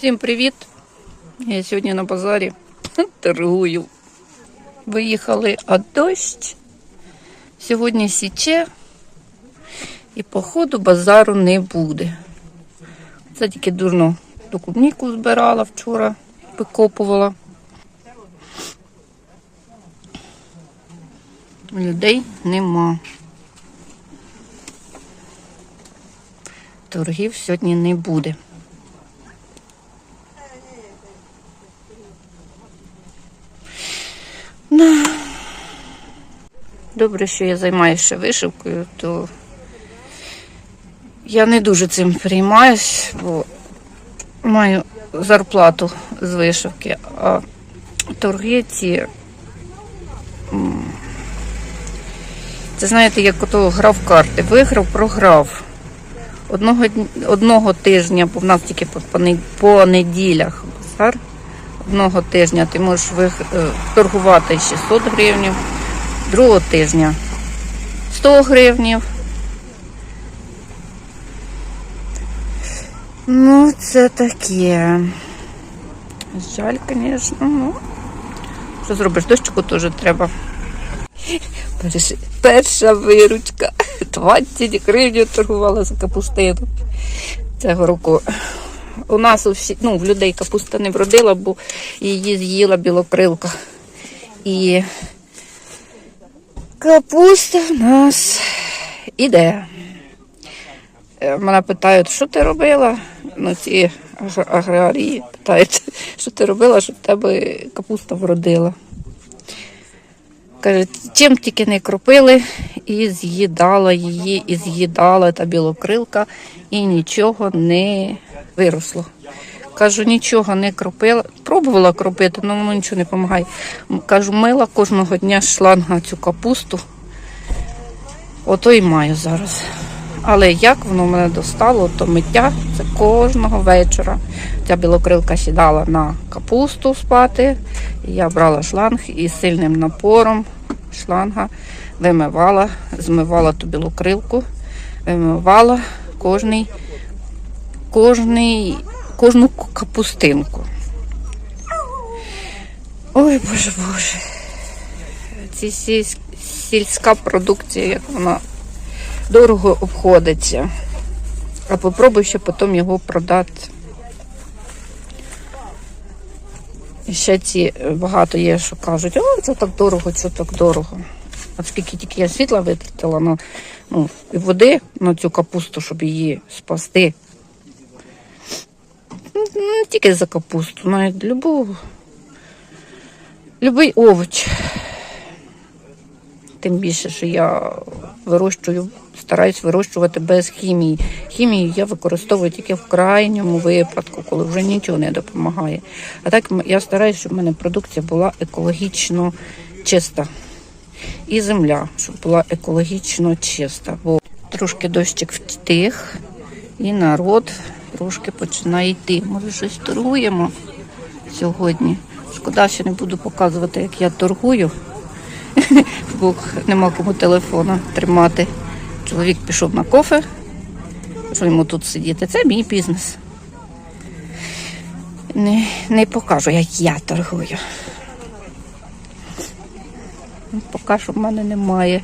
Всім привіт! Я сьогодні на базарі торгую. Виїхали, а дощ. Сьогодні січе і походу базару не буде. Це тільки дурно до клубніку збирала вчора, викопувала. Людей нема. Торгів сьогодні не буде. Добре, що я займаюся вишивкою, то я не дуже цим переймаюсь, бо маю зарплату з вишивки, а торги ці. Це знаєте, як ото грав карти. Виграв, програв. Одного, одного тижня, бо в нас тільки по, неділях базар. Одного тижня ти можеш виг- е, торгувати 600 гривнів, другого тижня 100 гривнів. Ну, це таке. Жаль, звісно. Ну, що зробиш? Дощику теж треба. Перша виручка. 20 гривень торгувала за капустину цього року. У нас у всі, ну, в людей капуста не вродила, бо її з'їла білокрилка. І капуста в нас іде. Е, Мене питають, що ти робила? Ну, ці аграрії питають, що ти робила, щоб тебе капуста вродила. Каже, чим тільки не кропили, і з'їдала її, і з'їдала та білокрилка, і нічого не виросло. Кажу, нічого не кропила. Пробувала кропити, але воно нічого не допомагає. Кажу, мила кожного дня шланга цю капусту. Ото і маю зараз. Але як воно мене достало, то миття це кожного вечора. Ця білокрилка сідала на капусту спати. Я брала шланг і сильним напором шланга вимивала, змивала ту білокрилку, вимивала кожний, кожний, кожну капустинку. Ой, боже боже. Ці сільсь- сільська продукція, як вона дорого обходиться. А попробуй ще потім його продати. І ще ці е, багато є, що кажуть, о, це так дорого, це так дорого. От скільки тільки я світла витратила ну, ну, і води на цю капусту, щоб її спасти. Ну, Не тільки за капусту, навіть любу, любий овоч. Тим більше, що я вирощую, стараюсь вирощувати без хімії. Хімію я використовую тільки в крайньому випадку, коли вже нічого не допомагає. А так я стараюся, щоб в мене продукція була екологічно чиста. І земля, щоб була екологічно чиста. Бо трошки дощик втих, і народ трошки починає йти. Може, щось торгуємо сьогодні. Шкода, що не буду показувати, як я торгую бо нема кому телефона тримати. Чоловік пішов на кофе, що йому тут сидіти. Це мій бізнес. Не, не покажу, як я торгую. Поки що в мене немає.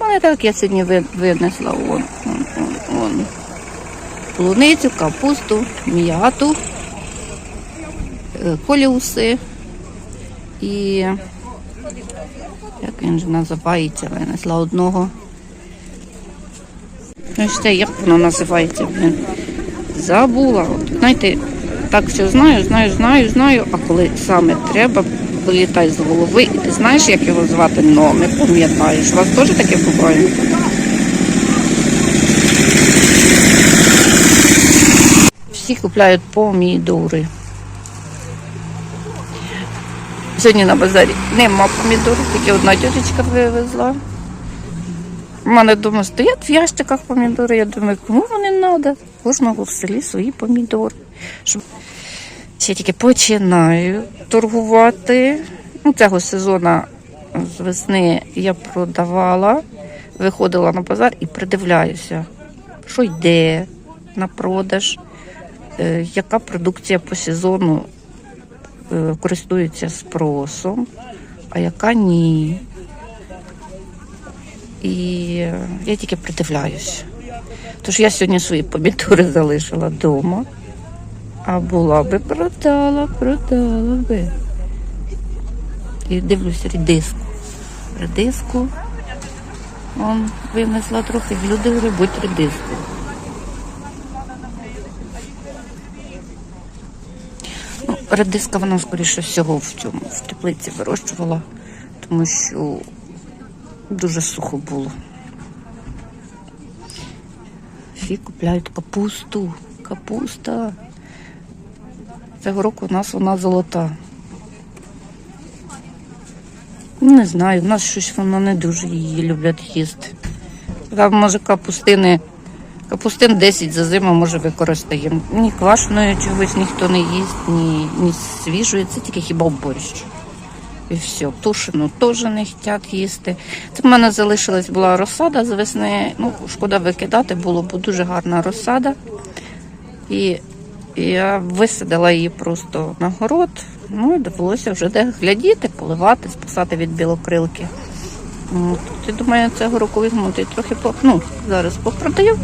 Мене так я сьогодні винесла вон, вон, вон. Полуницю, капусту, м'яту, е, коліуси і як він же називається, винесла одного. Ну, ще як воно називається, блін. Забула. От, знаєте, так все знаю, знаю, знаю, знаю, а коли саме треба, вилітає з голови, і ти знаєш, як його звати, но не пам'ятаєш. У вас теж таке буває? Всі купляють помідори. Сьогодні на базарі нема помідорів, тільки одна тіточка вивезла. У мене вдома стоять в ящиках помідори. Я думаю, кому вони треба? Кожного в селі свої помідори. Щоб... Ще тільки починаю торгувати. Ну, цього сезону з весни я продавала, виходила на базар і придивляюся, що йде на продаж. Е, яка продукція по сезону е, користується спросом, а яка ні. І я тільки придивляюсь. Тож я сьогодні свої помідори залишила вдома. А була би продала, продала би. І дивлюсь редиску. Редиску. Он винесла трохи, люди грибуть редиску. Редиска вона, скоріше всього, в цьому в теплиці вирощувала, тому що дуже сухо було. Всі купляють капусту. Капуста. Цього року у нас вона золота. Не знаю, в нас щось воно не дуже її люблять їсти. Там, може, капустини, капустин 10 за зиму, може, використаємо. Ні квашеної чогось ніхто не їсть, ні, ні свіжої, це тільки хіба в борщ. І все. Тушену теж не хочуть їсти. Це в мене залишилась була розсада з весни. Ну, шкода викидати було, бо дуже гарна розсада. І я висадила її просто на город. Ну і довелося вже де глядіти, поливати, спасати від білокрилки. Я думаю, цього року візьму і трохи ну, зараз попродаю.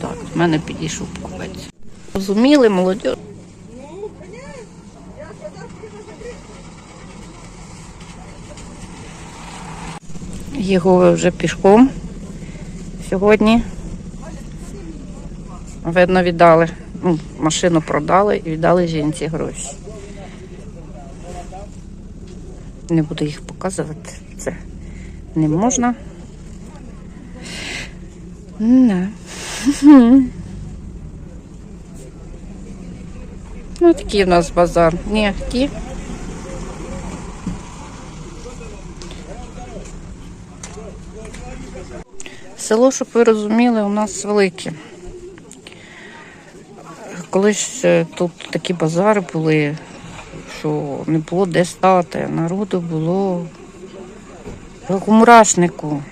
Так, в мене підійшов покупець. Розуміли, молодь. Його вже пішком сьогодні. Видно, віддали. Ну, машину продали і віддали жінці гроші. Не буду їх показувати. Це не можна. Не. Ну, такий у нас базар. Ні, ті. Село, щоб ви розуміли, у нас велике. Колись е, тут такі базари були, що не було де стати. Народу було як у мурашнику.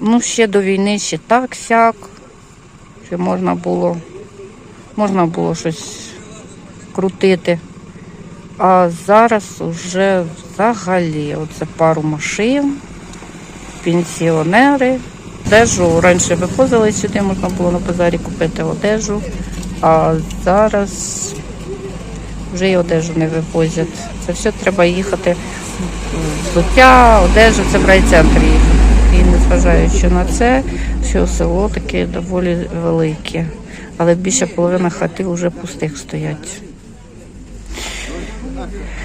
Ну, ще до війни ще так сяк, що можна було, можна було щось крутити. А зараз вже взагалі оце пару машин, пенсіонери. Одежу раніше виходили сюди, можна було на базарі купити одежу, а зараз вже і одежу не вивозять. Це все треба їхати. Взуття, одежа, це в райцентр їхати. Незважаючи на це, що село таке доволі велике. Але більше половина хати вже пустих стоять.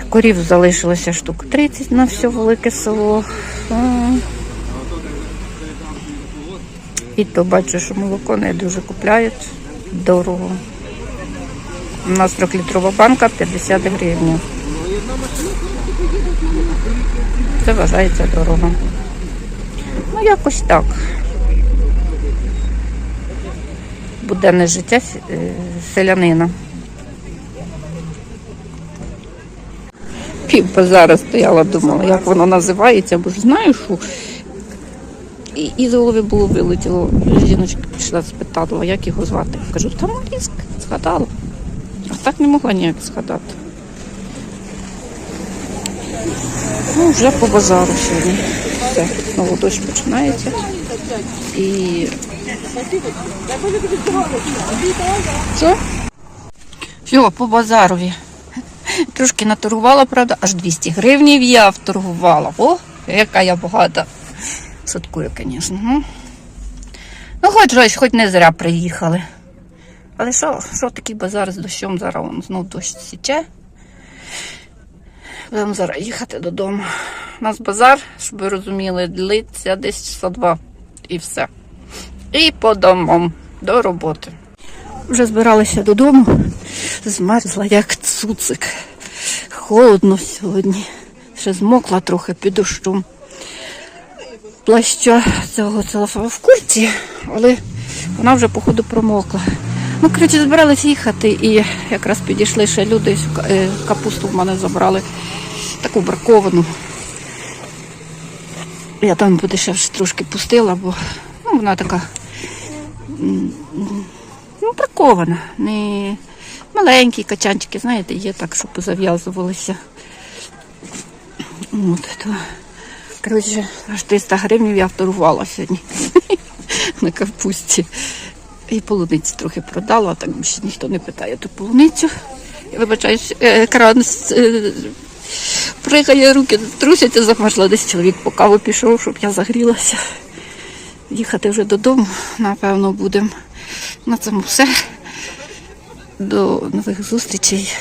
Корів залишилося штук 30 на все велике село. І то бачу, що молоко не дуже купляють дорого. У нас 3-літрова банка 50 гривень. Це вважається дорого. Ну, якось так. Буденне життя е, селянина. Базара стояла, думала, як воно називається, бо ж знаю, що. І, і з голови було вилетіло. Жіночка пішла, спитала, як його звати. Кажу, та Маріск, згадала. А так не могла ніяк згадати. Ну, вже по базару сьогодні. Все, знову дощ починається. І. Що? Все, по базарові. Трошки наторгувала, правда, аж 200 гривнів я вторгувала. О, яка я багата. Садкую, звісно. Ну, ну хоч щось, хоч не зря приїхали. Але що, що такий базар з дощом зараз вон, знов дощ січе. Будемо зараз їхати додому. У нас базар, щоб ви розуміли, длиться десь часа два і все. І по домам до роботи. Вже збиралися додому, змерзла як цуцик. Холодно сьогодні. Ще змокла трохи під дощом. Плаща цього целофану в курці, але вона вже, походу, промокла. Ну, коротше, збиралися їхати і якраз підійшли ще люди, е, капусту в мене забрали, таку браковану. Я там подешевше трошки пустила, бо ну, вона така ну, бракована. Не маленькі качанчики, знаєте, є так, щоб зав'язувалися. От, то, коротше, аж 300 гривень я вторгувала сьогодні на капусті. І полуниці трохи продала, так більше ніхто не питає ту полуницю. Я вибачаюсь, е, кран з- пригає, руки трусяться, замерзла десь чоловік по каву пішов, щоб я загрілася. Їхати вже додому, напевно, будемо. На цьому все. До нових зустрічей.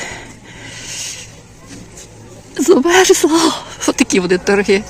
Замерзла. Отакі вони торги.